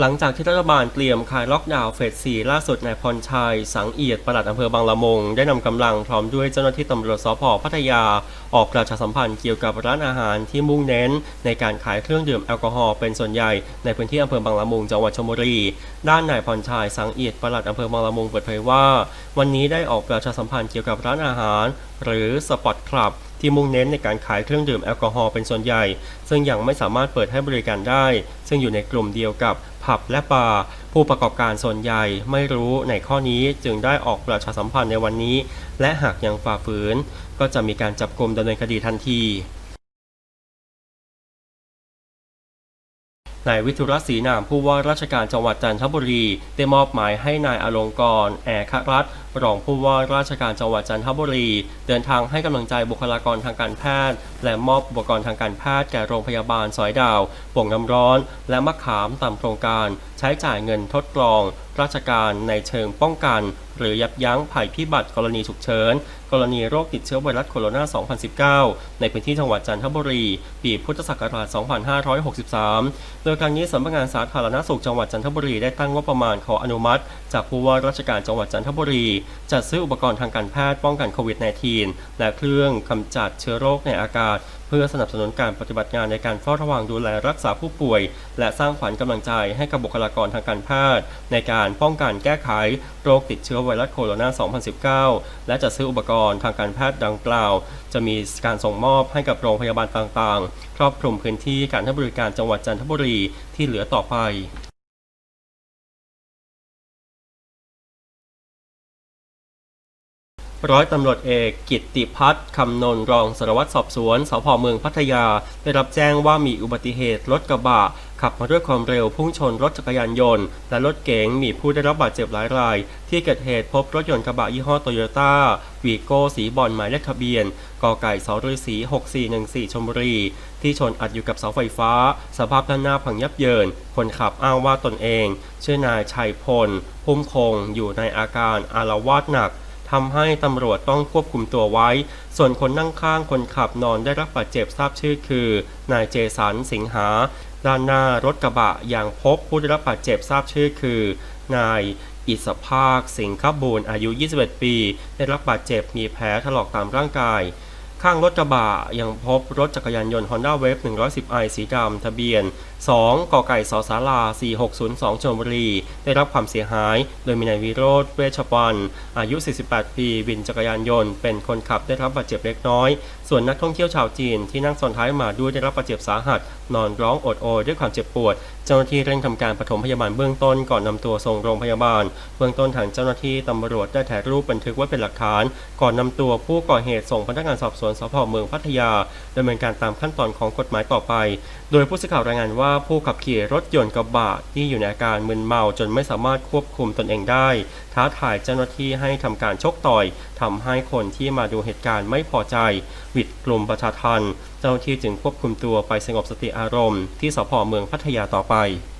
หลังจากที่รัฐบาลเตรียมคลายล็อกดาวน์เฟส 4 ล่าสุดนายพรชัย สังเอียดปลัดอำเภอบางละมง ได้นำกำลังพร้อมด้วยเจ้าหน้าที่ตำรวจสพพัทยา ออกประชาสัมพันธ์เกี่ยวกับร้านอาหารที่มุ่งเน้น ในการขายเครื่องดื่มแอลกอฮอล์เป็นส่วนใหญ่ในพื้นที่อำเภอบางละมุงจังหวัดชลบุรี ด้านนายพรชัย สังเอียดปลัดอำเภอบางละมุงเปิดเผยว่า วันนี้ได้ออกประชาสัมพันธ์เกี่ยวกับร้านอาหาร หรือสปอตคลับที่มุ่งเน้นในการขายเครื่องดื่มแอลกอฮอล์เป็นส่วนใหญ่ ซึ่งยังไม่สามารถเปิดให้บริการได้ ซึ่งอยู่ในกลุ่มเดียวกับผับและบาร์ผู้ประกอบการส่วนใหญ่ไม่รู้ในข้อนี้จึงได้ออกประชาสัมพันธ์ในวันนี้ และหากยังฝ่าฝืน ก็จะมีการจับกลุ่มดำเนินคดีทันที นายวิทุรศรีนามผู้ว่าราชการจังหวัดจันทบุรี ได้มอบหมายให้นายอลงกรณ์แอครัตรองผู้ว่าราชการจังหวัดจันทบุรี เดินทางให้กำลังใจบุคลากรทางการแพทย์ และมอบอุปกรณ์ทางการแพทย์แก่โรงพยาบาลสอยดาวป่งน้ำร้อน และมะขามตามโครงการใช้จ่ายเงินทดลอง ราชการในเชิงป้องกัน หรือยับยั้งภัยพิบัติกรณีฉุกเฉิน กรณีโรคติดเชื้อไวรัสโคโรนา 2019 ในพื้นที่จังหวัดจันทบุรี ปีพุทธศักราช 2563 โดยครั้งนี้สำนักงานสาธารณสุขจังหวัดจันทบุรีได้ตั้งงบประมาณขออนุมัติ จากผู้ว่าราชการจังหวัดจันทบุรีจัดซื้ออุปกรณ์ทางการแพทย์ป้องกันโควิด -19 และเครื่องกำจัดเชื้อโรคในอากาศ พื่อสนับสนุนการปฏิบัติงานในการเฝ้าระวังดูแลรักษาผู้ป่วย และสร้างขวัญกำลังใจให้กับบุคลากรทางการแพทย์ ในการป้องกันแก้ไขโรคติดเชื้อไวรัสโคโรนา 2019 และจะซื้ออุปกรณ์ทางการแพทย์ดังกล่าว จะมีการส่งมอบให้กับโรงพยาบาลต่างๆ ครอบคลุมพื้นที่การให้บริการจังหวัดจันทบุรีที่เหลือต่อไป ร้อยตำรวจเอกกิตติพัฒน์คำนนรองสารวัตรสอบสวนสพเมืองพัทยา ได้รับแจ้งว่ามีอุบัติเหตุรถกระบะขับมาด้วยความเร็วพุ่งชนรถจักรยานยนต์ และรถเก๋งมีผู้ได้รับบาดเจ็บหลายราย ที่เกิดเหตุพบรถยนต์กระบะยี่ห้อโตโยต้าวีโก้สีบอลหมายเลขทะเบียนกไก่สฤษี 6414ชลบุรี ที่ชนอัดอยู่กับเสาไฟฟ้า สภาพด้านหน้าพังยับเยิน คนขับอ้างว่าตนเอง ชื่อนายชัยพล พุ่มคง อยู่ในอาการอารวาสหนัก ทำให้ตำรวจต้องควบคุมตัวไว้ ส่วนคนนั่งข้างคนขับนอนได้รับบาดเจ็บทราบชื่อคือนายเจสันสิงหา ด้านหน้ารถกระบะยังพบผู้ได้รับบาดเจ็บทราบชื่อคือ นายอิสภาค สิงคบูรณ์อายุ 21 ปี ได้รับบาดเจ็บมีแผลถลอกตามร่างกาย ข้างรถกระบะยังพบรถจักรยานยนต์ Honda Wave 110i สีดำทะเบียน 2กไก่สสารา4602ชลบุรี ได้รับความเสียหาย โดยมีนายวิโรธเวชปัน อายุ 48 ปีวินจักรยานยนต์ เป็นคนขับได้รับบาดเจ็บเล็กน้อย ส่วนนักท่องเที่ยวชาวจีนที่นั่งซ้อนท้ายมาด้วยได้รับบาดเจ็บสาหัส นอนร้องโอดโอยด้วยความเจ็บปวด เจ้าหน้าที่เร่งทำการปฐมพยาบาลเบื้องต้นก่อนนำตัวส่งโรงพยาบาล เบื้องต้นทางเจ้าหน้าที่ตำรวจได้ถ่ายรูปบันทึกไว้เป็นหลักฐาน ก่อนนำตัวผู้ก่อเหตุส่งพนักงานสอบสวนสพเมืองพัทยาดำเนินการตามขั้นตอนของกฎหมายต่อไป โดยผู้สื่อข่าวรายงานว่าผู้ขับขี่รถยนต์กระบะที่อยู่ในอาการมึนเมาจนไม่สามารถควบคุมตนเองได้ ท้าทายเจ้าหน้าที่ให้ทำการชกต่อยทำให้คนที่มาดูเหตุการณ์ไม่พอใจหวิดกลุ่มประชาทันเจ้าหน้าที่จึงควบคุมตัวไปสงบสติอารมณ์ที่สพเมืองพัทยาต่อไปはい。